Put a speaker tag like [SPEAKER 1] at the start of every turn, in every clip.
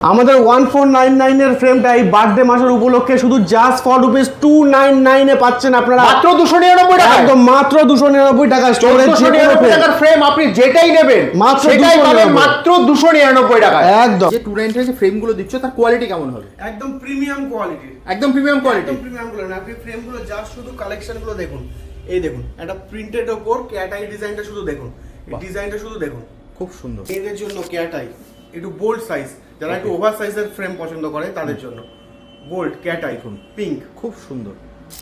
[SPEAKER 1] আমাদের one four nine নাইনের ফ্রেমটা এই বার্থডে মাসের উপলক্ষে শুধু just for rupees two nine নাইনে পাচ্ছেন আপনারা।
[SPEAKER 2] মাত্র দুশো নিরানব্বই টাকা
[SPEAKER 1] একদম মাত্র দুশো নিরানব্বই টাকা
[SPEAKER 2] নিরানব্বই টাকার ফ্রেম আপনি যেটাই নেবেন
[SPEAKER 1] মাত্র
[SPEAKER 2] সেটাই পাবেন মাত্র দুশো নিরানব্বই টাকা
[SPEAKER 1] একদম।
[SPEAKER 2] যে টু যে ফ্রেমগুলো দিচ্ছ তার কোয়ালিটি কেমন হবে?
[SPEAKER 1] একদম প্রিমিয়াম কোয়ালিটির
[SPEAKER 2] একদম প্রিমিয়াম কোয়ালিটি
[SPEAKER 1] প্রিমিয়ামগুলো না আপনি ফ্রেমগুলো জাস্ট শুধু কালেকশনগুলো দেখুন। এই দেখুন একটা প্রিন্টেড ওপর ক্যাটাই ডিজাইনটা শুধু দেখুন। এই ডিজাইনটা শুধু দেখুন।
[SPEAKER 2] খুব সুন্দর।
[SPEAKER 1] মেয়েদের জন্য ক্যাটাই একটু বোল্ড সাইজ যারা একটু ওভার সাইজের ফ্রেম পছন্দ করে তাদের জন্য। বোল্ড ক্যাটাই পিঙ্ক
[SPEAKER 2] খুব সুন্দর।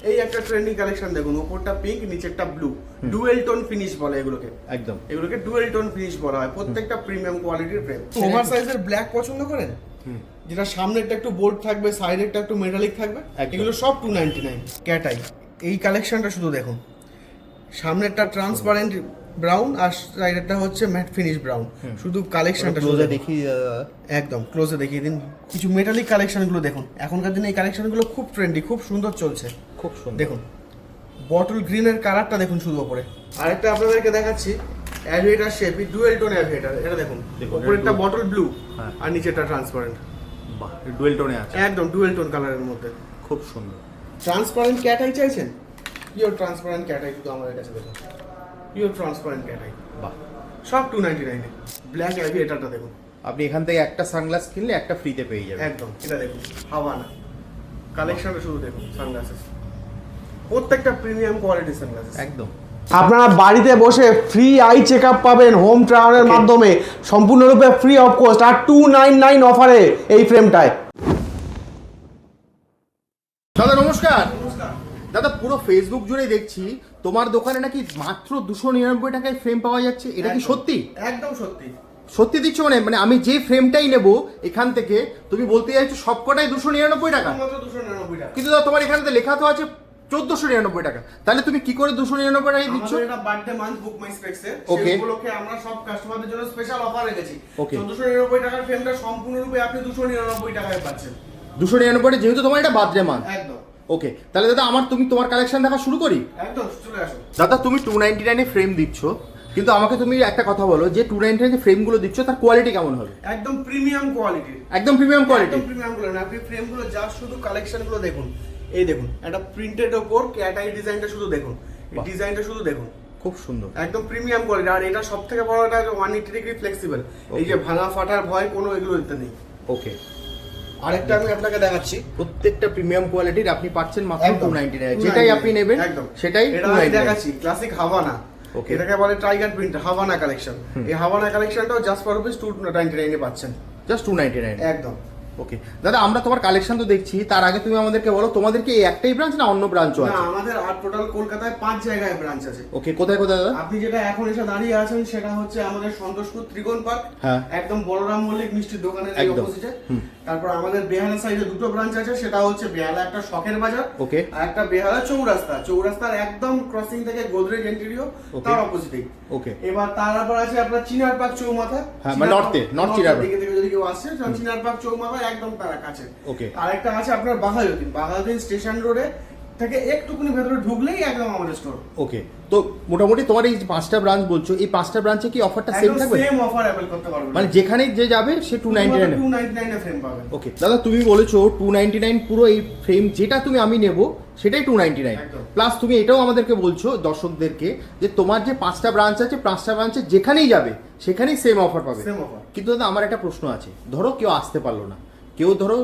[SPEAKER 1] এই একটা ট্রেন্ডিং কালেকশন দেখুন উপরটা পিঙ্ক নিচেরটা ব্লু ডুয়েল টোন ফিনিশ বলে এগুলোকে।
[SPEAKER 2] একদম।
[SPEAKER 1] এগুলোকে ডুয়েল টোন ফিনিশ বলা হয় প্রত্যেকটা প্রিমিয়াম কোয়ালিটির ফ্রেম ওভার সাইজের ব্ল্যাক পছন্দ করেন? যেটা সামনেরটা একটু বোল্ড থাকবে সাইডেরটা একটু মেটালিক থাকবে। এগুলো সব টু নাইনটি নাইন ক্যাটাই এই কালেকশনটা শুধু দেখুন। সামনেরটা ট্রান্সপারেন্ট ব্রাউন আর সাইডেরটা হচ্ছে ম্যাট ফিনিশ ব্রাউন শুধু কালেকশনটা
[SPEAKER 2] ক্লোজে দেখি।
[SPEAKER 1] একদম ক্লোজে দেখিয়ে দিন। কিছু মেটালিক কালেকশনগুলো দেখুন। এখনকার দিনে এই কালেকশনগুলো খুব ট্রেন্ডি খুব সুন্দর চলছে।
[SPEAKER 2] খুব সুন্দর।
[SPEAKER 1] দেখুন বটল গ্রিনের কালারটা দেখুন শুধু ওপরে। আরেকটা আপনাদেরকে দেখাচ্ছি aviator shape dual tone aviator এটা দেখুন। ওপরেরটা বটল ব্লু
[SPEAKER 2] হ্যাঁ।
[SPEAKER 1] আর নিচেরটা ট্রান্সপারেন্ট
[SPEAKER 2] বাহ ডুয়েল টোনে আছে।
[SPEAKER 1] একদম ডুয়েল টোন কালারের মধ্যে।
[SPEAKER 2] খুব সুন্দর।
[SPEAKER 1] ট্রান্সপারেন্ট ক্যাটাই চাইছেন? পিওর ট্রান্সপারেন্ট ক্যাটাই শুধু আমাদের কাছে দেখুন। পিওর ট্রান্সপারেন্ট ক্যাটাই
[SPEAKER 2] বাহ।
[SPEAKER 1] সব টু নাইনটি নাইনে ব্ল্যাক অ্যাভিয়েটারটা দেখুন।
[SPEAKER 2] আপনি এখান থেকে একটা সানগ্লাস কিনলে একটা ফ্রিতে পেয়ে যাবেন।
[SPEAKER 1] একদম এটা দেখুন। হাওয়ানা কালেকশনটা শুধু দেখুন সানগ্লাসেস প্রত্যেকটা প্রিমিয়াম কোয়ালিটি সানগ্লাসেস
[SPEAKER 2] একদম।
[SPEAKER 1] আপনারা বাড়িতে বসে ফ্রি আই চেক আপ পাবেন হোম ট্রায়ালের মাধ্যমে। সম্পূর্ণরূপে ফ্রি অফ কস্ট আর টু নাইন নাইন অফারে এই ফ্রেমটায়
[SPEAKER 2] দাদা নমস্কার। দাদা পুরো ফেসবুক জুড়ে দেখছি তোমার দোকানে নাকি মাত্র দুশো নিরানব্বই টাকায় ফ্রেম পাওয়া যাচ্ছে? এটা কি সত্যি?
[SPEAKER 1] একদম সত্যি।
[SPEAKER 2] সত্যি দিচ্ছ মানে? মানে আমি যে ফ্রেমটাই নেব এখান থেকে তুমি বলতে চাইছো সবকটাই দুশো নিরানব্বই টাকা? কিন্তু দাদা তোমার এখানে তো লেখা তো আছে চোদ্দশো নিরানব্বই টাকা। তাহলে তুমি কি করে দুশো নিরানব্বই টাকায় দিচ্ছ?
[SPEAKER 1] এটা birthday month book my
[SPEAKER 2] Okay.
[SPEAKER 1] সেই উপলক্ষে আমরা সব কাস্টমারদের জন্য স্পেশাল অফার রেখেছি. চোদ্দশো নিরানব্বই টাকার ফ্রেমটা সম্পূর্ণরূপে আপনি দুশো নিরানব্বই টাকায় পাচ্ছেন।
[SPEAKER 2] দুশো নিরানব্বই যেহেতু তোমার এটা বার্থডে মান
[SPEAKER 1] একদম।
[SPEAKER 2] ওকে তাহলে দাদা আমার তুমি তোমার কালেকশন দেখা শুরু করি?
[SPEAKER 1] একদম চলে আসুন
[SPEAKER 2] দাদা তুমি টু নাইনটি নাইনে ফ্রেম দিচ্ছ কিন্তু আমাকে তুমি একটা কথা বলো যে টু নাইনটি নাইনে ফ্রেমগুলো দিচ্ছ তার কোয়ালিটি কেমন হবে?
[SPEAKER 1] একদম প্রিমিয়াম কোয়ালিটির
[SPEAKER 2] একদম প্রিমিয়াম কোয়ালিটি
[SPEAKER 1] একদম প্রিমিয়ামগুলো না আপনি ফ্রেমগুলো জাস্ট শুধু কালেকশনগুলো দেখুন। এই দেখুন একটা প্রিন্টেড ওপর ক্যাটাই ডিজাইনটা শুধু দেখুন। এই ডিজাইনটা শুধু দেখুন।
[SPEAKER 2] খুব সুন্দর।
[SPEAKER 1] একদম প্রিমিয়াম কোয়ালিটি আর এটা সব থেকে বড় এটা ওয়ান এইটি ডিগ্রি ফ্লেক্সিবল এই যে ভাঙা ফাটার ভয় কোনো এগুলো দিতে নেই।
[SPEAKER 2] ওকে
[SPEAKER 1] আরেকটা আমি আপনাকে দেখাচ্ছি।
[SPEAKER 2] প্রত্যেকটা প্রিমিয়াম কোয়ালিটির আপনি পাচ্ছেন মাত্র টু নাইনটি নাইন যেটাই আপনি নেবেন সেটাই
[SPEAKER 1] দেখাচ্ছি ক্লাসিক হাভানা
[SPEAKER 2] Okay.
[SPEAKER 1] এটাকে বলে টাইগার প্রিন্ট হাভানা কালেকশন এই Havana কালেকশনটাও just for rupees two ninety নাইনে পাচ্ছেন।
[SPEAKER 2] জাস্ট টু নাইনটি নাইন
[SPEAKER 1] একদম।
[SPEAKER 2] ওকে দাদা আমরা তোমার কালেকশন তো দেখছি তার আগে তুমি আমাদেরকে বলো তোমাদের কি একটাই ব্রাঞ্চ না অন্য ব্রাঞ্চও
[SPEAKER 1] না
[SPEAKER 2] আছে?
[SPEAKER 1] আমাদের আর টোটাল কলকাতায় পাঁচ জায়গায় ব্রাঞ্চ আছে।
[SPEAKER 2] ওকে কোথায় কোথায় দাদা?
[SPEAKER 1] আপনি যেটা এখন এসে দাঁড়িয়ে আছেন সেটা হচ্ছে আমাদের সন্তোষপুর ত্রিকোণ পার্ক
[SPEAKER 2] হ্যাঁ।
[SPEAKER 1] একদম বলরাম মল্লিক মিষ্টির দোকানের অপোজিটে তারপর আমাদের বেহালা সাইডে দুটো ব্রাঞ্চ আছে সেটা হচ্ছে বেহালা একটা শখের বাজার
[SPEAKER 2] ওকে
[SPEAKER 1] আর একটা বেহালা চৌরাস্তা। চৌরাস্তার একদম ক্রসিং থেকে গোদরেজ এন্ট্রিও. তার অপোজিটে
[SPEAKER 2] ওকে
[SPEAKER 1] এবার তারপর আছে আপনার চিনার পার্ক চৌমাথা।
[SPEAKER 2] হ্যাঁ, মানে north-এ, চিনার পার্ক।
[SPEAKER 1] দিকে থেকে যদি কেউ আসে তাহলে চিনার পার্ক চৌমাথা একদম তার কাছে।
[SPEAKER 2] ওকে
[SPEAKER 1] আর একটা আছে আপনার বাঘাযতীন। বাঘাযতীন স্টেশন রোডে থেকে একটুকুনি ভেতরে ঢুকলেই একদম আমাদের স্টোর
[SPEAKER 2] ওকে তো মোটামুটি তোমার এই পাঁচটা ব্রাঞ্চ বলছো এই পাঁচটা ব্রাঞ্চে কি অফারটা সেম থাকবে?
[SPEAKER 1] সেম অফার করতে পারবেন
[SPEAKER 2] মানে যেখানে যে যাবে সে two ninety nine
[SPEAKER 1] two ninety নাইনে ফ্রেম পাবেন
[SPEAKER 2] ওকে দাদা তুমি বলেছ টু নাইনটি নাইন পুরো এই ফ্রেম যেটা তুমি আমি নেব সেটাই টু নাইনটি নাইন। প্লাস তুমি এটাও আমাদেরকে বলছো দর্শকদেরকে যে তোমার যে পাঁচটা ব্রাঞ্চ আছে পাঁচটা ব্রাঞ্চে যেখানেই যাবে সেখানেই সেম অফার পাবে।
[SPEAKER 1] Same offer।
[SPEAKER 2] কিন্তু দাদা আমার একটা প্রশ্ন আছে। ধরো কেউ আসতে পারল না। কেউ ধরো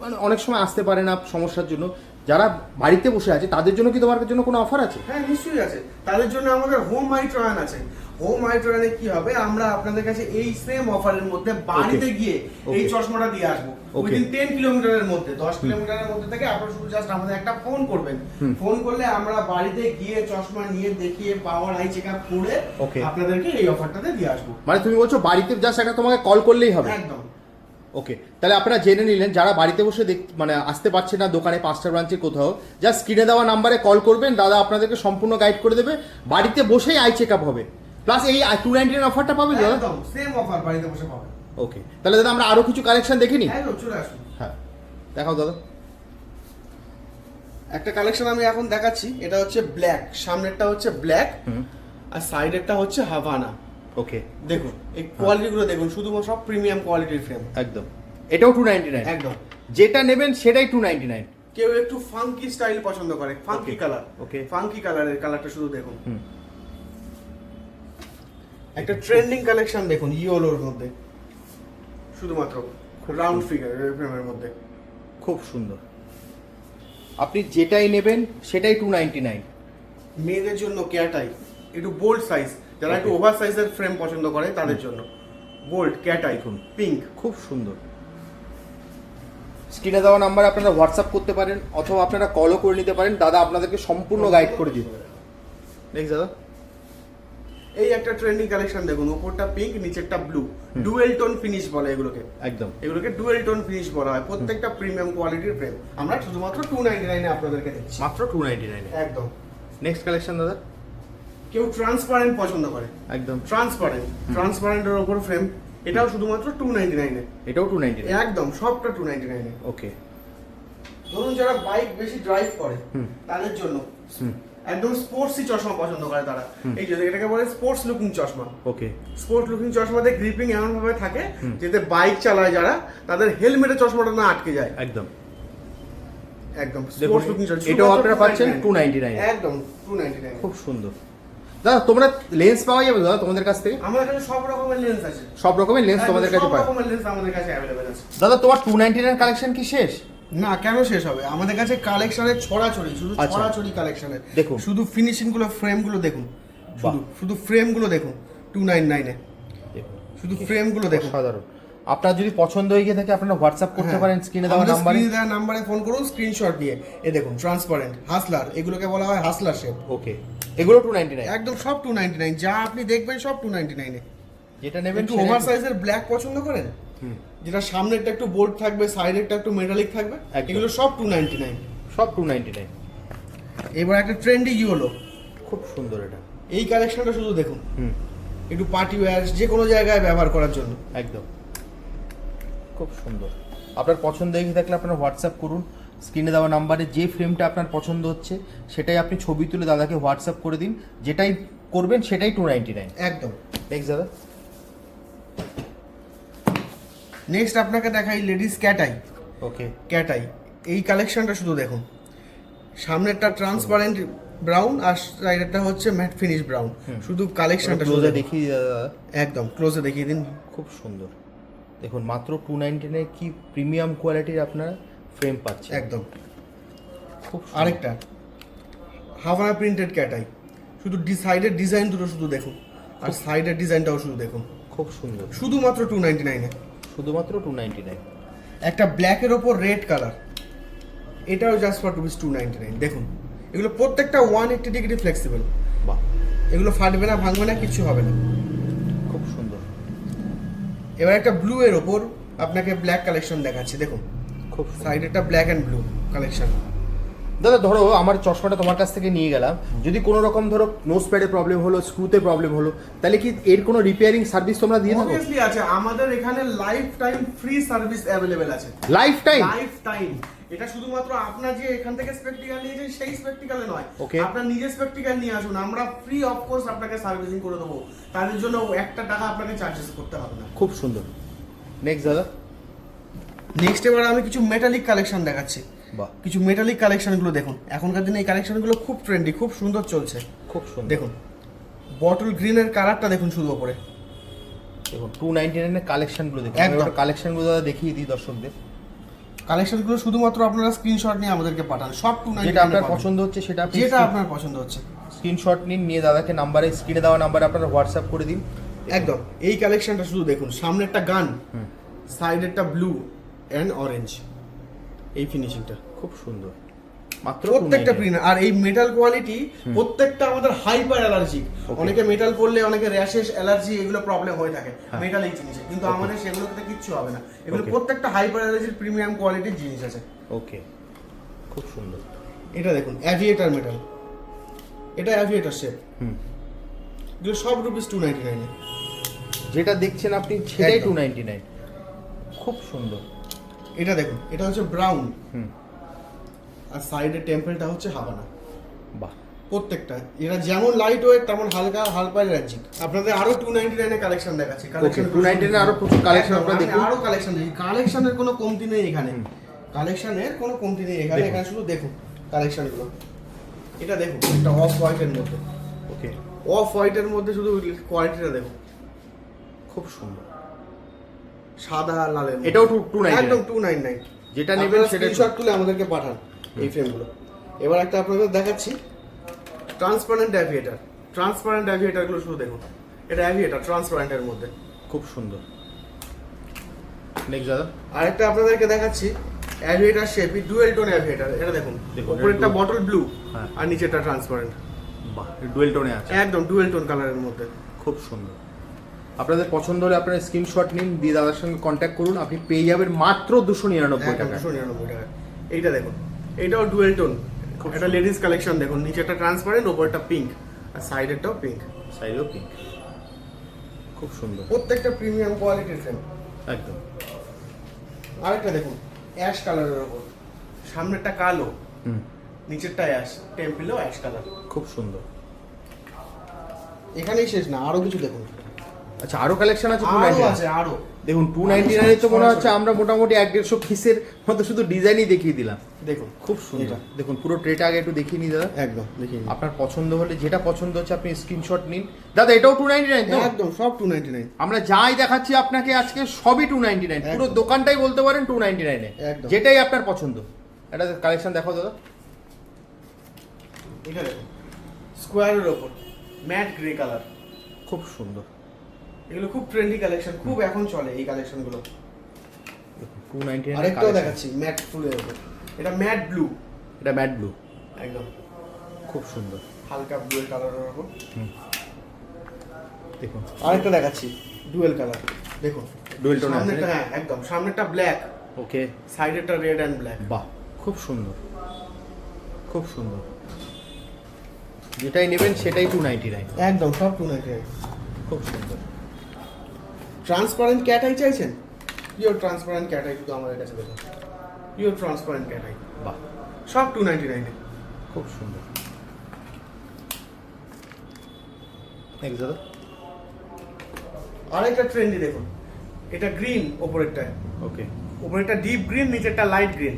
[SPEAKER 2] মানে অনেক সময় আসতে পারে না সমস্যার জন্য। যারা বাড়িতে বসে আছে তাদের জন্য কি তোমার জন্য কোনো অফার আছে?
[SPEAKER 1] হ্যাঁ নিশ্চয়ই আছে। তাদের জন্য আমাদের হোম মাইট্রয়ান আছে। হোম মাইট্রয়ানে কি হবে? আমরা আপনাদের কাছে এই সেম অফারের মধ্যে বাড়িতে গিয়ে এই চশমাটা দিয়ে আসব। উইদিন টেন কিলোমিটারের মধ্যে দশ কিলোমিটারের মধ্যে থেকে আপনারা শুধু জাস্ট আমাদের একটা ফোন করবেন। ফোন করলে আমরা বাড়িতে গিয়ে চশমা নিয়ে দেখিয়ে পাওয়ার আই চেক আপ করে. আপনাদেরকে এই অফারটাতে দিয়ে আসব।
[SPEAKER 2] মানে তুমি বলছো বাড়িতে জাস্ট একটা তোমাকে কল করলেই হবে?
[SPEAKER 1] একদম।
[SPEAKER 2] ওকে তাহলে আপনারা জেনে নিলেন যারা বাড়িতে বসে দেখ মানে আসতে পারছে না দোকানে পাঁচটা ব্রাঞ্চে কোথাও জাস্ট স্ক্রিনে দেওয়া নাম্বারে কল করবেন দাদা আপনাদেরকে সম্পূর্ণ গাইড করে দেবে বাড়িতে বসেই আই চেক আপ হবে। প্লাস এই টু নাইনটি অফারটা পাবে দাদা?
[SPEAKER 1] সেম অফার বাড়িতে বসে পাবেন
[SPEAKER 2] ওকে তাহলে দাদা আমরা আরও কিছু কালেকশন দেখে নিই। হ্যাঁ দেখাও দাদা।
[SPEAKER 1] একটা কালেকশন আমি এখন দেখাচ্ছি এটা হচ্ছে ব্ল্যাক সামনেরটা হচ্ছে ব্ল্যাক আর সাইডেরটা হচ্ছে হাভানা
[SPEAKER 2] ওকে
[SPEAKER 1] দেখুন এই কোয়ালিটিগুলো দেখুন শুধুমাত্র সব প্রিমিয়াম কোয়ালিটির ফ্রেম
[SPEAKER 2] একদম। এটাও টু নাইনটি নাইন
[SPEAKER 1] একদম।
[SPEAKER 2] যেটা নেবেন সেটাই টু নাইনটি নাইন
[SPEAKER 1] কেউ একটু ফাঙ্কি স্টাইল পছন্দ করে ফাঙ্কি কালার
[SPEAKER 2] Okay.
[SPEAKER 1] ফাঙ্কি কালারের কালারটা শুধু দেখুন। একটা ট্রেন্ডিং কালেকশন দেখুন ইয়োলোর মধ্যে। শুধুমাত্র রাউন্ড ফিগার ফ্রেমের মধ্যে।
[SPEAKER 2] খুব সুন্দর। আপনি যেটাই নেবেন সেটাই টু নাইনটি নাইন
[SPEAKER 1] মেয়েদের জন্য ক্যাটাই একটু বোল্ড সাইজ যারা একটু. ওভার সাইজের ফ্রেম পছন্দ করে তাদের জন্য। বোল্ড ক্যাটাই
[SPEAKER 2] দেখুন।
[SPEAKER 1] পিঙ্ক
[SPEAKER 2] খুব সুন্দর। স্ক্রিনে দেওয়া নাম্বার আপনারা হোয়াটসঅ্যাপ করতে পারেন অথবা আপনারা কলও করে নিতে পারেন। দাদা আপনাদেরকে সম্পূর্ণ গাইড করে দিবে। নেক্সট দাদা।
[SPEAKER 1] এই একটা ট্রেন্ডিং কালেকশন দেখুন উপরটা পিঙ্ক নিচেরটা ব্লু ডুয়েল টোন ফিনিশ বলে এগুলোকে।
[SPEAKER 2] একদম।
[SPEAKER 1] এগুলোকে ডুয়েল টোন ফিনিশ বলা হয়। প্রত্যেকটা প্রিমিয়াম কোয়ালিটির ফ্রেম আমরা শুধুমাত্র টু নাইনটি নাইনে আপনাদেরকে দিচ্ছি।
[SPEAKER 2] মাত্র টু নাইনটি নাইন
[SPEAKER 1] একদম।
[SPEAKER 2] নেক্সট কালেকশন দাদা।
[SPEAKER 1] কেউ ট্রান্সপারেন্ট পছন্দ করে।
[SPEAKER 2] একদম।
[SPEAKER 1] ট্রান্সপারেন্ট ট্রান্সপারেন্টের ওপর ফ্রেম এটাও শুধুমাত্র টু নাইনটি নাইনে
[SPEAKER 2] এটাও টু নাইনটি নাইন
[SPEAKER 1] একদম সবটা টু নাইনটি নাইনে
[SPEAKER 2] ওকে
[SPEAKER 1] ধরুন যারা বাইক বেশি ড্রাইভ করে তাদের জন্য। একদম স্পোর্টসি চশমা পছন্দ করে তারা। এই যে এটাকে বলে স্পোর্টস লুকিং চশমা।
[SPEAKER 2] ওকে
[SPEAKER 1] স্পোর্টস লুকিং চশমাতে গ্রিপিং এমন ভাবে থাকে যাতে বাইক চালায় যারা তাদের হেলমেটে চশমাটা না আটকে যায়।
[SPEAKER 2] একদম।
[SPEAKER 1] একদম স্পোর্টস লুকিং চশমা।
[SPEAKER 2] এটাও আপনারা পাচ্ছেন 299
[SPEAKER 1] একদম 299
[SPEAKER 2] খুব সুন্দর। দাদা তোমরা লেন্স পাওয়া যাবে দাদা তোমাদের কাছ থেকে?
[SPEAKER 1] আমাদের কাছে সব রকমের লেন্স আছে।
[SPEAKER 2] সব রকমের লেন্স তোমাদের কাছে
[SPEAKER 1] সব রকমের লেন্স আমাদের কাছে অ্যাভেলেবেল আছে।
[SPEAKER 2] দাদা তোমার টু নাইনটি নাইন কালেকশন কি শেষ?
[SPEAKER 1] না কেন শেষ হবে? আমাদের কাছে কালেকশনের ছড়াছড়ি শুধু
[SPEAKER 2] আচ্ছা।
[SPEAKER 1] ছড়াছড়ি কালেকশনের
[SPEAKER 2] দেখুন।
[SPEAKER 1] শুধু ফিনিশিংগুলো ফ্রেমগুলো দেখুন। শুধু শুধু ফ্রেমগুলো দেখুন টু নাইন নাইনে শুধু ফ্রেমগুলো দেখুন।
[SPEAKER 2] সাধারণ আপনার যদি পছন্দ হয়ে গিয়ে থাকে আপনারা হোয়াটসঅ্যাপ করতে
[SPEAKER 1] হ্যাঁ।
[SPEAKER 2] পারেন স্ক্রিনে দেওয়া নাম্বারে।
[SPEAKER 1] স্ক্রিনে দেওয়া নাম্বারে ফোন করুন স্ক্রিনশট দিয়ে। এ দেখুন ট্রান্সপারেন্ট হাসলার এগুলোকে বলা হয় হাসলার শেপ
[SPEAKER 2] ওকে এগুলো টু নাইনটি নাইন
[SPEAKER 1] একদম সব টু নাইনটি নাইন যা আপনি দেখবেন সব টু নাইনটি নাইনে
[SPEAKER 2] যেটা নেবেন
[SPEAKER 1] একটু ওভার সাইজের ব্ল্যাক পছন্দ করেন?
[SPEAKER 2] হুম।
[SPEAKER 1] যেটা সামনেরটা একটু বোল্ড থাকবে সাইডেরটা একটু মেটালিক থাকবে। এগুলো সব টু নাইনটি নাইন
[SPEAKER 2] সব টু নাইনটি নাইন
[SPEAKER 1] এবার একটা ট্রেন্ডি ইউলো
[SPEAKER 2] খুব সুন্দর এটা।
[SPEAKER 1] এই কালেকশনটা শুধু দেখুন।
[SPEAKER 2] হুম।
[SPEAKER 1] একটু পার্টি ওয়্যার যে কোনো জায়গায় ব্যবহার করার জন্য।
[SPEAKER 2] একদম। খুব সুন্দর। আপনার পছন্দ হয়ে গিয়ে থাকলে আপনারা হোয়াটসঅ্যাপ করুন। স্ক্রিনে দেওয়া নাম্বারে যে ফ্রেমটা আপনার পছন্দ হচ্ছে সেটাই আপনি ছবি তুলে দাদাকে হোয়াটসঅ্যাপ করে দিন। যেটাই করবেন সেটাই টু নাইনটি নাইন
[SPEAKER 1] একদম।
[SPEAKER 2] নেক্সট দাদা।
[SPEAKER 1] নেক্সট আপনাকে দেখাই লেডিস ক্যাটাই
[SPEAKER 2] ওকে
[SPEAKER 1] ক্যাটাই এই কালেকশনটা শুধু দেখুন। সামনেরটা ট্রান্সপারেন্ট ব্রাউন আর সাইডেরটা হচ্ছে ম্যাট ফিনিশ ব্রাউন শুধু কালেকশনটা শুধু
[SPEAKER 2] ক্লোজে দেখিয়ে
[SPEAKER 1] একদম। ক্লোজে দেখিয়ে দিন।
[SPEAKER 2] খুব সুন্দর। দেখুন মাত্র টু নাইনটি নাইন কি প্রিমিয়াম কোয়ালিটির আপনারা ফ্রেম পাচ্ছেন?
[SPEAKER 1] একদম।
[SPEAKER 2] খুব
[SPEAKER 1] আরেকটা হাভানা প্রিন্টেড ক্যাটাই শুধু সাইডের ডিজাইন দুটো শুধু দেখুন আর সাইডের ডিজাইনটাও শুধু দেখুন।
[SPEAKER 2] খুব সুন্দর।
[SPEAKER 1] শুধুমাত্র টু নাইনটি নাইনে
[SPEAKER 2] শুধুমাত্র টু নাইনটি নাইন
[SPEAKER 1] একটা ব্ল্যাকের ওপর রেড কালার এটাও just for rupees two ninety nine দেখুন এগুলো প্রত্যেকটা ওয়ান এইট্টি ডিগ্রি ফ্লেক্সিবল
[SPEAKER 2] বাহ।
[SPEAKER 1] এগুলো ফাটবে না ভাঙবে না কিছু হবে না। এবার একটা ব্লু এর ওপর আপনাকে ব্ল্যাক কালেকশন দেখাচ্ছি দেখুন।
[SPEAKER 2] খুব সাইড
[SPEAKER 1] একটা ব্ল্যাক অ্যান্ড ব্লু কালেকশন
[SPEAKER 2] দাদা ধরো আমার চশমাটা তোমার কাছ থেকে নিয়ে গেলাম। যদি কোনো রকম ধরো নোজ প্যাডে প্রবলেম হলো স্ক্রুতে প্রবলেম হলো তাহলে কি এর কোনো রিপেয়ারিং সার্ভিস তোমরা দিয়ে থাকো
[SPEAKER 1] অবভিয়াসলি আছে। আমাদের এখানে life time free service available আছে।
[SPEAKER 2] লাইফ টাইম
[SPEAKER 1] লাইফ টাইম এটা শুধুমাত্র আপনার যে এখান থেকে স্পেকটিক্যাল নিয়েছেন সেই স্পেকটিক্যালে নয়. আপনার নিজের স্পেকটিক্যাল নিয়ে আসুন আমরা ফ্রি অফ কোর্স আপনাকে সার্ভিসিং করে দেবো। তাদের জন্য একটা টাকা আপনাকে চার্জেস করতে হবে না।
[SPEAKER 2] খুব সুন্দর। নেক্সট দাদা।
[SPEAKER 1] নেক্সট এবার আমি কিছু মেটালিক কালেকশন দেখাচ্ছি। কিছু মেটালিক কালেকশনগুলো দেখুন। এখনকার দিনে এই কালেকশনগুলো খুব ট্রেন্ডি খুব সুন্দর চলছে।
[SPEAKER 2] খুব সুন্দর।
[SPEAKER 1] দেখুন বটল গ্রিনের কালারটা দেখুন শুধু ওপরে।
[SPEAKER 2] দেখুন টু নাইনটি নাইনের কালেকশনগুলো দেখুন।
[SPEAKER 1] একদম।
[SPEAKER 2] কালেকশনগুলো দাদা দেখিয়ে দিই দর্শকদের।
[SPEAKER 1] কালেকশনগুলো শুধুমাত্র আপনারা স্ক্রিনশট নিয়ে আমাদেরকে পাঠান। সব টু
[SPEAKER 2] যেটা আপনার পছন্দ হচ্ছে সেটা
[SPEAKER 1] যেটা আপনার পছন্দ হচ্ছে।
[SPEAKER 2] স্ক্রিনশট নিন নিয়ে দাদাকে নাম্বারে স্ক্রিনে দেওয়া নাম্বারে আপনারা হোয়াটসঅ্যাপ করে দিন।
[SPEAKER 1] একদম। এই কালেকশনটা শুধু দেখুন সামনে একটা গান সাইডেরটা ব্লু অ্যান্ড অরেঞ্জ এই ফিনিশিংটা
[SPEAKER 2] খুব সুন্দর। মাত্র
[SPEAKER 1] প্রত্যেকটা
[SPEAKER 2] 299
[SPEAKER 1] প্রিন্ট আর এই মেটাল কোয়ালিটি প্রত্যেকটা আমাদের হাইপার অ্যালার্জিক অনেকে মেটাল পড়লে অনেকে র্যাশেস অ্যালার্জি এগুলো প্রবলেম হয়ে থাকে।
[SPEAKER 2] হ্যাঁ।
[SPEAKER 1] মেটাল এই জিনিসে। কিন্তু আমাদের সেগুলোতে কিচ্ছু হবে না। এগুলো প্রত্যেকটা হাইপার অ্যালার্জির প্রিমিয়াম কোয়ালিটির জিনিস আছে।
[SPEAKER 2] ওকে খুব সুন্দর।
[SPEAKER 1] এটা দেখুন অ্যাভিয়েটার মেটাল এটা অ্যাভিয়েটার শেপ
[SPEAKER 2] হুম।
[SPEAKER 1] এগুলো সব রুপিস টু নাইনটি নাইনে
[SPEAKER 2] যেটা দেখছেন আপনি সেটাই টু নাইনটি নাইন খুব সুন্দর।
[SPEAKER 1] এটা দেখুন এটা হচ্ছে ব্রাউন
[SPEAKER 2] হুম।
[SPEAKER 1] আর সাইডের টেম্পেলটা হচ্ছে হাবানা
[SPEAKER 2] বাহ।
[SPEAKER 1] প্রত্যেকটা। এরা যেমন লাইট ওয়েট তেমন হালকা হালকা র্যাজিক আপনাদের আরও টু নাইনটি নাইনের কালেকশন দেখাচ্ছি।
[SPEAKER 2] Okay, 299 আরও প্রচুর collection আপনারা
[SPEAKER 1] একদম,
[SPEAKER 2] দেখুন।
[SPEAKER 1] আরও কালেকশন দেখি। কালেকশনের কোনো কমতি নেই এখানে। কালেকশনের কোনো কমতি নেই এখানে। এখানে শুধু দেখুন কালেকশনগুলো এটা দেখুন এটা অফ হোয়াইটের মধ্যে।
[SPEAKER 2] ওকে
[SPEAKER 1] অফ হোয়াইটের মধ্যে শুধু কোয়ালিটিটা দেখুন।
[SPEAKER 2] খুব সুন্দর।
[SPEAKER 1] সাদা লালের
[SPEAKER 2] এটাও টু টু
[SPEAKER 1] একদম টু নাইন নাইন
[SPEAKER 2] যেটা নেবেন সেটা
[SPEAKER 1] স্ক্রিনশট তুলে আমাদেরকে পাঠান। ফ্রেমগুলো এবার একটা আপনাদের দেখাচ্ছি। ট্রান্সপারেন্ট অ্যাভিয়েটার ট্রান্সপারেন্ট অ্যাভিয়েটারগুলো শুধু দেখুন। এটা অ্যাভিয়েটার ট্রান্সপারেন্টের মধ্যে।
[SPEAKER 2] খুব সুন্দর। নেক্সট দাদা।
[SPEAKER 1] আরেকটা আপনাদেরকে দেখাচ্ছি। অ্যাভিয়েটার শেপই ডুয়েল টোন অ্যাভিয়েটার এটা দেখুন। উপরেরটা বটল ব্লু
[SPEAKER 2] হ্যাঁ।
[SPEAKER 1] আর নিচেরটা ট্রান্সপারেন্ট
[SPEAKER 2] বাহ ডুয়েল টোনে আছে।
[SPEAKER 1] একদম ডুয়েল টোন কালারের মধ্যে।
[SPEAKER 2] খুব সুন্দর। আপনাদের পছন্দ হলে আপনারা স্ক্রিনশট নিন দিয়ে দাদার সঙ্গে কন্ট্যাক্ট করুন। আপনি পেয়ে যাবেন মাত্র দুশো নিরানব্বই টাকা
[SPEAKER 1] দুশো নিরানব্বই টাকা এইটা দেখুন। এইটাও ডুয়েল টোন এটা লেডিস কালেকশন দেখুন নিচেরটা ট্রান্সপারেন্ট ওপরটা পিঙ্ক আর সাইডেরটাও পিঙ্ক
[SPEAKER 2] সাইডেও পিঙ্ক খুব সুন্দর।
[SPEAKER 1] প্রত্যেকটা প্রিমিয়াম কোয়ালিটির ফ্রেম
[SPEAKER 2] একদম।
[SPEAKER 1] আরেকটা দেখুন অ্যাশ কালারের ওপর। সামনেরটা কালো
[SPEAKER 2] হুম।
[SPEAKER 1] নিচেরটা অ্যাশ টেম্পেলও অ্যাশ কালার
[SPEAKER 2] খুব সুন্দর।
[SPEAKER 1] এখানেই শেষ না আরও কিছু দেখুন।
[SPEAKER 2] আচ্ছা আরও কালেকশন আছে
[SPEAKER 1] আরও আছে আরও।
[SPEAKER 2] দেখুন টু নাইনটি নাইনে তো মনে হচ্ছে আমরা মোটামুটি এক দেড়শো পিসের মতো শুধু ডিজাইনই দেখিয়ে দিলাম।
[SPEAKER 1] দেখুন
[SPEAKER 2] খুব সুন্দর। দেখুন পুরো ট্রেটা আগে একটু দেখিয়ে নিই দাদা।
[SPEAKER 1] একদম দেখিয়ে নিন।
[SPEAKER 2] আপনার পছন্দ হলে যেটা পছন্দ হচ্ছে আপনি স্ক্রিনশট নিন। দাদা এটাও টু নাইনটি নাইন
[SPEAKER 1] একদম সব টু নাইনটি নাইন
[SPEAKER 2] আমরা যাই দেখাচ্ছি আপনাকে আজকে সবই টু নাইনটি নাইন পুরো দোকানটাই বলতে পারেন টু নাইনটি নাইনে
[SPEAKER 1] একদম।
[SPEAKER 2] যেটাই আপনার পছন্দ। এটা কালেকশন দেখো দাদা।
[SPEAKER 1] এটা স্কোয়ারের ওপর ম্যাট গ্রে কালার
[SPEAKER 2] খুব সুন্দর।
[SPEAKER 1] এগুলো খুব ট্রেন্ডি কালেকশন খুব এখন চলে এই কালেকশনগুলো
[SPEAKER 2] টু নাইনটি
[SPEAKER 1] আরেকটাও দেখাচ্ছি ম্যাট ফুলের এটা ম্যাট ব্লু
[SPEAKER 2] এটা ম্যাট ব্লু
[SPEAKER 1] একদম।
[SPEAKER 2] খুব সুন্দর।
[SPEAKER 1] হালকা ব্লু কালারের ওপর
[SPEAKER 2] দেখুন।
[SPEAKER 1] আরেকটা দেখাচ্ছি ডুয়েল কালার দেখুন।
[SPEAKER 2] Dual tone আছে?
[SPEAKER 1] হ্যাঁ একদম। সামনেরটা ব্ল্যাক
[SPEAKER 2] ওকে
[SPEAKER 1] সাইডেরটা রেড অ্যান্ড ব্ল্যাক
[SPEAKER 2] বাহ খুব সুন্দর। খুব সুন্দর। যেটাই নেবেন সেটাই টু নাইনটি নাইন
[SPEAKER 1] একদম সব টু নাইনটি নাইন
[SPEAKER 2] খুব সুন্দর।
[SPEAKER 1] ট্রান্সপারেন্ট ক্যাটাই চাইছেন? পিওর ট্রান্সপারেন্ট ক্যাটাই শুধু আমাদের কাছে দেখুন। পিওর ট্রান্সপারেন্ট ক্যাটাই
[SPEAKER 2] বাহ।
[SPEAKER 1] সব টু নাইনটি নাইনে
[SPEAKER 2] খুব সুন্দর।
[SPEAKER 1] আরেকটা ট্রেন্ডি দেখুন। এটা গ্রিন ওপরেরটা
[SPEAKER 2] ওকে
[SPEAKER 1] উপরেরটা ডিপ গ্রিন নিচেরটা লাইট গ্রিন।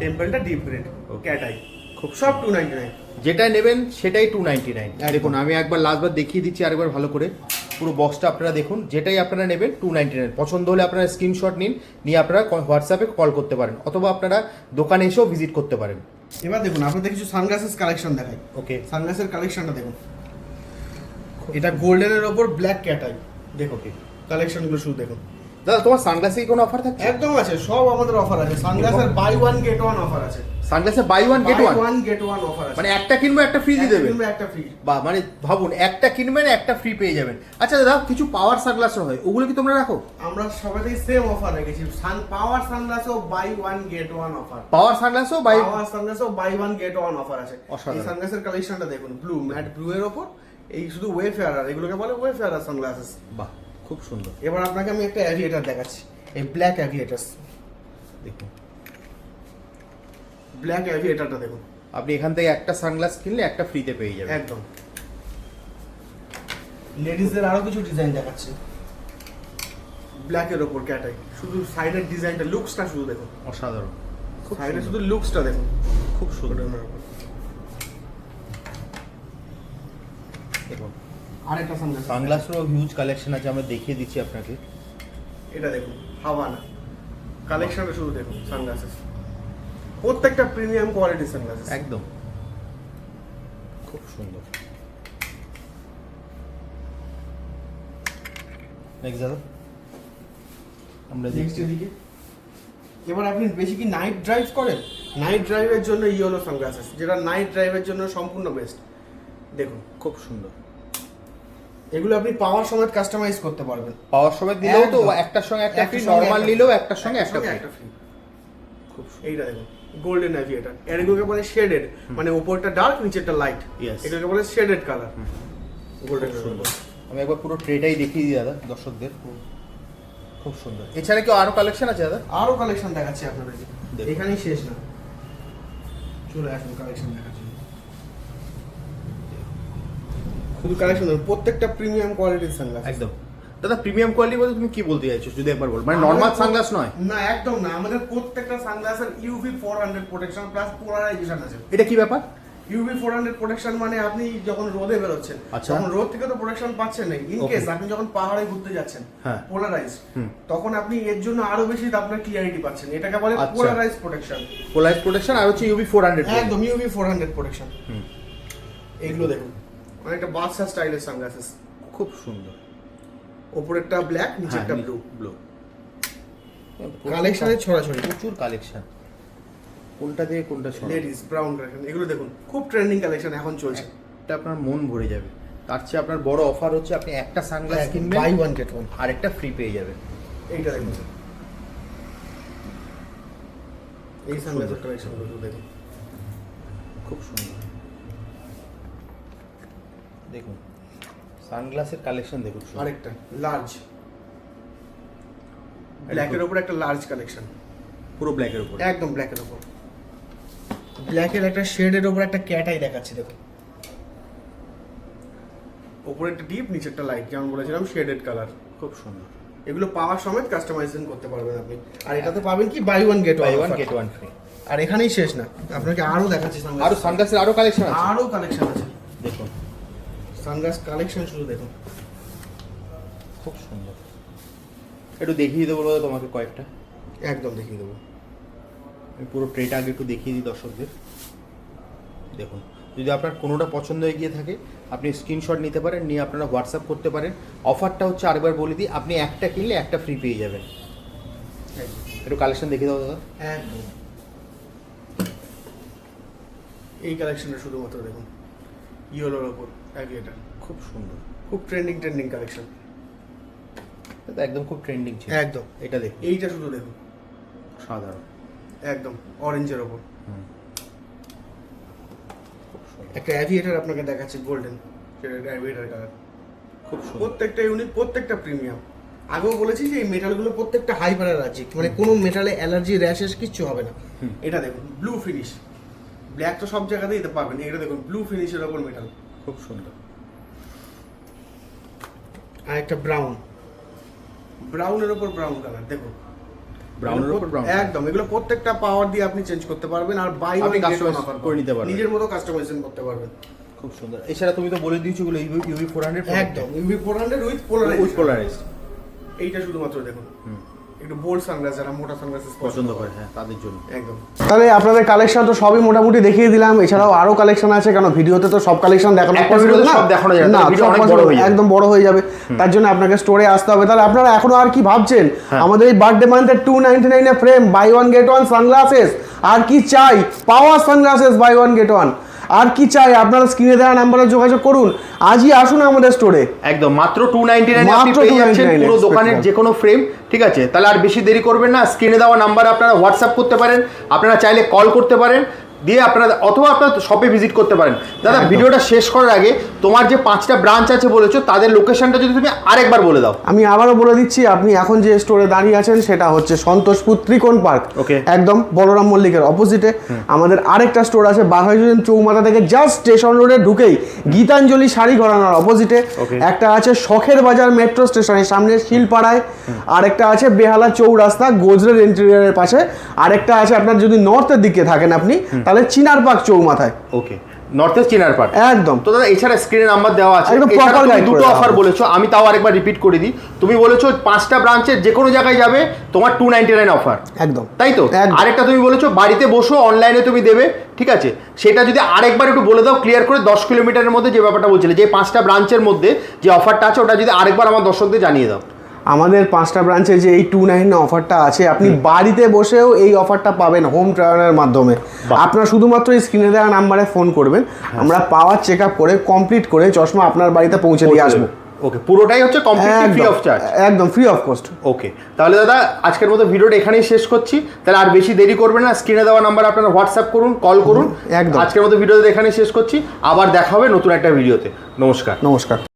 [SPEAKER 1] টেম্পলটা ডিপ গ্রিন. ক্যাটাই
[SPEAKER 2] খুব
[SPEAKER 1] সব টু নাইনটি নাইন
[SPEAKER 2] যেটা নেবেন সেটাই টু নাইনটি নাইন। দেখুন আমি একবার লাস্টবার দেখিয়ে দিচ্ছি আরেকবার ভালো করে। পুরো বক্সটা আপনারা দেখুন যেটাই আপনারা নেবেন টু নাইনটি নাইন পছন্দ হলে আপনারা স্ক্রিনশট নিন নিয়ে আপনারা হোয়াটসঅ্যাপে কল করতে পারেন অথবা আপনারা দোকানে এসেও ভিজিট করতে পারেন।
[SPEAKER 1] এবার দেখুন আপনাদের কিছু সানগ্লাসেস কালেকশন দেখাই।
[SPEAKER 2] ওকে
[SPEAKER 1] সানগ্লাসের কালেকশনটা দেখুন। এটা গোল্ডেনের ওপর ব্ল্যাক ক্যাটাই দেখো কালেকশনগুলো শুধু দেখুন।
[SPEAKER 2] দাদা তোমার সানগ্লাসে কি কোনো অফার থাকছে?
[SPEAKER 1] একদম আছে সব আমাদের অফার আছে। সানগ্লাসের buy one get one offer আছে।
[SPEAKER 2] সানগ্লাসে buy one get one
[SPEAKER 1] one get one offer আছে।
[SPEAKER 2] মানে একটা কিনবে একটা ফ্রি দিয়ে দেবে?
[SPEAKER 1] কিনবে একটা ফ্রি
[SPEAKER 2] বা মানে ভাবুন একটা কিনবেন একটা ফ্রি পেয়ে যাবেন। আচ্ছা দাদা কিছু পাওয়ার সানগ্লাসও হয় ওগুলো কি তোমরা রাখো?
[SPEAKER 1] আমরা সবাই সেম অফার রেখেছি। Sun power সানগ্লাসেও buy one get one offer
[SPEAKER 2] power সানগ্লাসও buy
[SPEAKER 1] power সানগ্লাসেও buy one get one offer আছে। এই সানগ্লাসের কালেকশনটা দেখুন ব্লু ম্যাট ব্লু এর ওপর এই শুধু ওয়েফেয়ারার এগুলোকে বলে ওয়েফেয়ারার সানগ্লাসেস
[SPEAKER 2] বাহ। খুব সুন্দর।
[SPEAKER 1] এবার আপনাকে আমি একটা অ্যাভিয়েটার দেখাচ্ছি এই ব্ল্যাক অ্যাভিয়েটার্স
[SPEAKER 2] দেখুন।
[SPEAKER 1] ব্ল্যাক অ্যাভিয়েটারটা দেখুন।
[SPEAKER 2] আপনি এখান থেকে একটা সানগ্লাস কিনলে একটা ফ্রিতে পেয়ে যাবেন।
[SPEAKER 1] একদম। লেডিসদের আরও কিছু ডিজাইন দেখাচ্ছে। ব্ল্যাকের ওপর ক্যাটাই শুধু সাইডের ডিজাইনটা লুকসটা শুধু দেখুন।
[SPEAKER 2] অসাধারণ। খুব
[SPEAKER 1] সাইডে
[SPEAKER 2] সুন্দর।
[SPEAKER 1] শুধু লুকসটা দেখুন।
[SPEAKER 2] খুব সুন্দর। দেখুন।
[SPEAKER 1] আরেকটা সানগ্লাস
[SPEAKER 2] সানগ্লাসেরও হিউজ কালেকশন আছে আমরা দেখিয়ে দিচ্ছি আপনাকে।
[SPEAKER 1] এটা দেখুন হাওয়ানা। কালেকশনটা শুধু দেখুন সানগ্লাসেস প্রত্যেকটা প্রিমিয়াম কোয়ালিটি সানগ্লাসেস
[SPEAKER 2] একদম। খুব সুন্দর। নেক্সট দাদা। আমরা
[SPEAKER 1] নেক্সট
[SPEAKER 2] দেখছি।
[SPEAKER 1] এদিকে। এবার আপনি বেশি কি নাইট ড্রাইভ করেন? নাইট ড্রাইভের জন্য ইয়েলো সানগ্লাসেস যেটা নাইট ড্রাইভের জন্য সম্পূর্ণ বেস্ট দেখুন।
[SPEAKER 2] খুব সুন্দর।
[SPEAKER 1] এগুলো আপনি পাওয়ার সময় কাস্টমাইজ করতে পারবেন।
[SPEAKER 2] পাওয়ার সময় দিলেও তো একটার সঙ্গে একটা ফ্রি নর্মাল নিলেও একটার সঙ্গে একটা ফ্রি খুব
[SPEAKER 1] এইটা দেখুন গোল্ডেন অ্যাভিয়েটার এগুলোকে বলে শেডেড মানে উপরটা ডার্ক নিচেরটা লাইট. এগুলোকে বলে শেডেড কালার গোল্ডেন
[SPEAKER 2] আমি একবার পুরো ট্রেটাই দেখিয়ে দিই দাদা দর্শকদের। খুব সুন্দর। এছাড়া কি আরও কালেকশন আছে দাদা?
[SPEAKER 1] আরও কালেকশন দেখাচ্ছি আপনাদেরকে। এখানেই শেষ না। চলে আসুন কালেকশন দেখার জন্য শুধু কালেকশন প্রত্যেকটা প্রিমিয়াম কোয়ালিটির সানগ্লাস
[SPEAKER 2] একদম। দাদা প্রিমিয়াম কোয়ালিটি বলতে তুমি কি বলতে চাইছো যদি একবার বল? মানে নর্মাল সানগ্লাস নয়?
[SPEAKER 1] না একদম না আমাদের প্রত্যেকটা সানগ্লাসের UV four hundred protection plus polarisation আছে।
[SPEAKER 2] এটা কি ব্যাপার?
[SPEAKER 1] ইউভি ফোর হান্ড্রেড প্রোটেকশন মানে আপনি যখন রোদে বেরোচ্ছেন
[SPEAKER 2] আচ্ছা।
[SPEAKER 1] তখন রোদ থেকে তো প্রোটেকশন পাচ্ছেন না। ইন কেস আপনি যখন পাহাড়ে ঘুরতে যাচ্ছেন
[SPEAKER 2] হ্যাঁ।
[SPEAKER 1] Polarise
[SPEAKER 2] hmm.
[SPEAKER 1] তখন আপনি এর জন্য আরও বেশি আপনার ক্লিয়ারিটি পাচ্ছেন। এটাকে বলে। পোলারাইজ প্রোটেকশন
[SPEAKER 2] পোলাইজ প্রোটেকশন আর হচ্ছে ইউভি ফোর হান্ড্রেড
[SPEAKER 1] একদম ইউভি ফোর হান্ড্রেড প্রোটেকশন
[SPEAKER 2] হুম।
[SPEAKER 1] এইগুলো দেখুন। অনেকটা বাদশা স্টাইলের সানগ্লাসেস
[SPEAKER 2] খুব সুন্দর।
[SPEAKER 1] ওপরেরটা ব্ল্যাক
[SPEAKER 2] হ্যাঁ
[SPEAKER 1] নিচেরটা ব্লু
[SPEAKER 2] ব্লু
[SPEAKER 1] কালেকশনের ছড়াছড়ি।
[SPEAKER 2] প্রচুর কালেকশন। কোনটা থেকে কোনটা ছড়া
[SPEAKER 1] লেডিস ব্রাউন কালেকশন এগুলো দেখুন খুব ট্রেন্ডিং কালেকশন এখন চলছে।
[SPEAKER 2] এটা আপনার মন ভরে যাবে। তার চেয়ে আপনার বড় অফার হচ্ছে আপনি একটা সানগ্লাস কিনবেন
[SPEAKER 1] বাই ওয়ান গেট ওয়ান
[SPEAKER 2] আর একটা ফ্রি পেয়ে যাবেন।
[SPEAKER 1] এইটা দেখুন। এই সানগ্লাসের কালেকশন দেখুন।
[SPEAKER 2] খুব সুন্দর। দেখুন সানগ্লাসের কালেকশন দেখুন।
[SPEAKER 1] আরেকটা লার্জ ব্ল্যাকের ওপর একটা লার্জ কালেকশন
[SPEAKER 2] পুরো ব্ল্যাকের উপর।
[SPEAKER 1] একদম ব্ল্যাকের ওপর ব্ল্যাকের একটা শেডের ওপর একটা ক্যাটাই দেখাচ্ছি দেখুন। ওপরে একটা ডিপ নিচে একটা লাইট যেমন বলেছিলাম শেডেড কালার
[SPEAKER 2] খুব সুন্দর।
[SPEAKER 1] এগুলো পাওয়ার সমেত কাস্টমাইজেশন করতে পারবেন আপনি। আর এটাতে পাবেন কি? Buy one get
[SPEAKER 2] buy
[SPEAKER 1] one
[SPEAKER 2] one get one free
[SPEAKER 1] আর এখানেই শেষ না। আপনাকে আরও দেখাচ্ছি আরও
[SPEAKER 2] সানগ্লাসের আরও কালেকশন আছে?
[SPEAKER 1] আরও কালেকশন আছে।
[SPEAKER 2] দেখুন।
[SPEAKER 1] সানগ্লাস কালেকশন শুধু দেখুন।
[SPEAKER 2] খুব সুন্দর। একটু দেখিয়ে দেবো দাদা তোমাকে কয়েকটা।
[SPEAKER 1] একদম দেখিয়ে দেবো।
[SPEAKER 2] আমি পুরো ট্রেটা আগে একটু দেখিয়ে দিই দর্শকদের। দেখুন যদি আপনার কোনোটা পছন্দ হয়ে গিয়ে থাকে আপনি স্ক্রিনশট নিতে পারেন নিয়ে আপনারা হোয়াটসঅ্যাপ করতে পারেন। অফারটা হচ্ছে আরেকবার বলে দিই আপনি একটা কিনলে একটা ফ্রি পেয়ে যাবেন। একটু কালেকশন দেখিয়ে দাও দাদা।
[SPEAKER 1] একদম। এই কালেকশনটা শুধুমাত্র দেখুন ইয়েলোর ওপর। অ্যাভিয়েটার
[SPEAKER 2] খুব সুন্দর।
[SPEAKER 1] খুব ট্রেন্ডিং ট্রেন্ডিং কালেকশন
[SPEAKER 2] এটা একদম খুব ট্রেন্ডিং ছিল।
[SPEAKER 1] একদম।
[SPEAKER 2] এটা দেখুন।
[SPEAKER 1] এইটা শুধু দেখুন।
[SPEAKER 2] সাধারণ।
[SPEAKER 1] একদম অরেঞ্জের ওপর। একটা অ্যাভিয়েটার আপনাকে দেখাচ্ছে গোল্ডেন সেটা অ্যাভিয়েটার কালার
[SPEAKER 2] খুব সুন্দর।
[SPEAKER 1] প্রত্যেকটা ইউনিট প্রত্যেকটা প্রিমিয়াম আগেও বলেছি যে এই মেটালগুলো প্রত্যেকটা হাই প্যারালার্জিক মানে কোনো মেটালে অ্যালার্জি র্যাশেস কিচ্ছু হবে না। এটা দেখুন ব্লু ফিনিশ ব্ল্যাক তো সব জায়গাতেই পাবেন। এটা দেখুন ব্লু ফিনিশের ওপর মেটাল
[SPEAKER 2] খুব সুন্দর।
[SPEAKER 1] আর একটা ব্রাউন ব্রাউনের ওপর ব্রাউন কালার দেখুন।
[SPEAKER 2] ব্রাউনের উপর ব্রাউন
[SPEAKER 1] একদম এগুলো প্রত্যেকটা পাওয়ার দিয়ে আপনি চেঞ্জ করতে পারবেন আর বাই
[SPEAKER 2] আপনি
[SPEAKER 1] ওয়ান
[SPEAKER 2] customize করে নিতে পারবেন।
[SPEAKER 1] নিজের মতো কাস্টমাইজেশন করতে পারবেন।
[SPEAKER 2] খুব সুন্দর। এছাড়া তুমি তো বলে দিয়েছগুলো ইউভি ফোর হান্ড্রেড
[SPEAKER 1] একদম UV four hundred with
[SPEAKER 2] with
[SPEAKER 1] polarise
[SPEAKER 2] polarise
[SPEAKER 1] এইটা শুধুমাত্র দেখুন।
[SPEAKER 2] হুম।
[SPEAKER 1] একটু বোল্ড সানগ্লাস যারা মোটা সানগ্লাসেস
[SPEAKER 2] পছন্দ করে হ্যাঁ তাদের জন্য।
[SPEAKER 1] একদম। তাহলে আপনাদের কালেকশন তো সবই মোটামুটি দেখিয়ে দিলাম এছাড়াও আরও কালেকশন আছে কারণ ভিডিওতে তো সব কালেকশন দেখানো না।
[SPEAKER 2] সব দেখানো যাবে না,
[SPEAKER 1] না
[SPEAKER 2] ভিডিও অনেক বড় হয়ে যাবে।
[SPEAKER 1] একদম বড় হয়ে যাবে। তার জন্য আপনাকে স্টোরে আসতে হবে। তাহলে আপনারা এখনও আর কি ভাবছেন?
[SPEAKER 2] হ্যাঁ।
[SPEAKER 1] আমাদের এই বার্থডে মান্থের টু নাইনটি নাইনে frame buy one get one sunglasses আর কি চাই? Power sunglasses buy one get one আর কি চাই? আপনারা স্ক্রিনে দেওয়া নাম্বারে যোগাযোগ করুন। আজই আসুন আমাদের স্টোরে
[SPEAKER 2] একদম মাত্র টু নাইনটি নাইন আপনি
[SPEAKER 1] মাত্র
[SPEAKER 2] পেয়ে যাচ্ছেন
[SPEAKER 1] 299
[SPEAKER 2] পুরো দোকানের। যে কোনো ফ্রেম ঠিক আছে? তাহলে আর বেশি দেরি করবেন না স্ক্রিনে দেওয়া নাম্বার আপনারা হোয়াটসঅ্যাপ করতে পারেন। আপনারা চাইলে কল করতে পারেন। দিয়ে আপনারা অথবা আপনারা শপে ভিজিট করতে পারেন। দাদা ভিডিওটা শেষ করার আগে তোমার যে পাঁচটা ব্রাঞ্চ আছে বলেছ তাদের লোকেশনটা যদি তুমি আরেকবার বলে দাও।
[SPEAKER 1] আমি আবারও বলে দিচ্ছি আপনি এখন যে স্টোরে দাঁড়িয়ে আছেন সেটা হচ্ছে সন্তোষপুর ত্রিকোণ পার্ক।
[SPEAKER 2] Okay.
[SPEAKER 1] একদম বলরাম মল্লিকের অপোজিটে আমাদের আরেকটা স্টোর আছে বাঘাইজুন চৌমাথা থেকে জাস্ট স্টেশন রোডে ঢুকেই গীতাঞ্জলি শাড়ি ঘরানার অপোজিটে একটা আছে শখের বাজার মেট্রো স্টেশনের সামনে শিলপাড়ায়। আরেকটা আছে বেহালা চৌরাস্তা গোজরের ইন্টেরিয়ারের পাশে। আরেকটা আছে আপনার যদি নর্থের দিকে থাকেন আপনি তাহলে Chinar Park চৌমাথায়।
[SPEAKER 2] Okay north east Chinar part
[SPEAKER 1] একদম।
[SPEAKER 2] তো দাদা এছাড়া স্ক্রিনে নাম্বার দেওয়া আছে।
[SPEAKER 1] একদম
[SPEAKER 2] দুটো অফার। বলেছ আমি তাও আরেকবার রিপিট করে দিই। তুমি বলেছ পাঁচটা ব্রাঞ্চের যে কোনো জায়গায় যাবে তোমার টু নাইনটি নাইন অফার
[SPEAKER 1] একদম।
[SPEAKER 2] তাই তো। আরেকটা তুমি বলেছ বাড়িতে বসো অনলাইনে তুমি দেবে ঠিক আছে? সেটা যদি আরেকবার একটু বলে দাও ক্লিয়ার করে দশ কিলোমিটারের মধ্যে যে ব্যাপারটা বলছিলে যে পাঁচটা ব্রাঞ্চের মধ্যে যে অফারটা আছে ওটা যদি আরেকবার আমার দর্শকদের জানিয়ে দাও।
[SPEAKER 1] আমাদের পাঁচটা ব্রাঞ্চে যে এই টু নাইন অফারটা আছে আপনি বাড়িতে বসেও এই অফারটা পাবেন হোম ট্রায়ালের মাধ্যমে। আপনার শুধুমাত্র এই স্ক্রিনে দেওয়া নাম্বারে ফোন করবেন আমরা পাওয়ার চেক আপ করে কমপ্লিট করে চশমা আপনার বাড়িতে পৌঁছে দিয়ে আসব।
[SPEAKER 2] ওকে পুরোটাই হচ্ছে কমপ্লিটলি ফ্রি অফ চার্জ
[SPEAKER 1] একদম ফ্রি অফ কস্ট
[SPEAKER 2] ওকে তাহলে দাদা আজকের মতো ভিডিওটা এখানেই শেষ করছি। তাহলে আর বেশি দেরি করবেন না স্ক্রিনে দেওয়া নাম্বার আপনারা হোয়াটসঅ্যাপ করুন কল করুন।
[SPEAKER 1] একদম।
[SPEAKER 2] আজকের মতো ভিডিওটা এখানেই শেষ করছি। আবার দেখা হবে নতুন একটা ভিডিওতে। নমস্কার।
[SPEAKER 1] নমস্কার।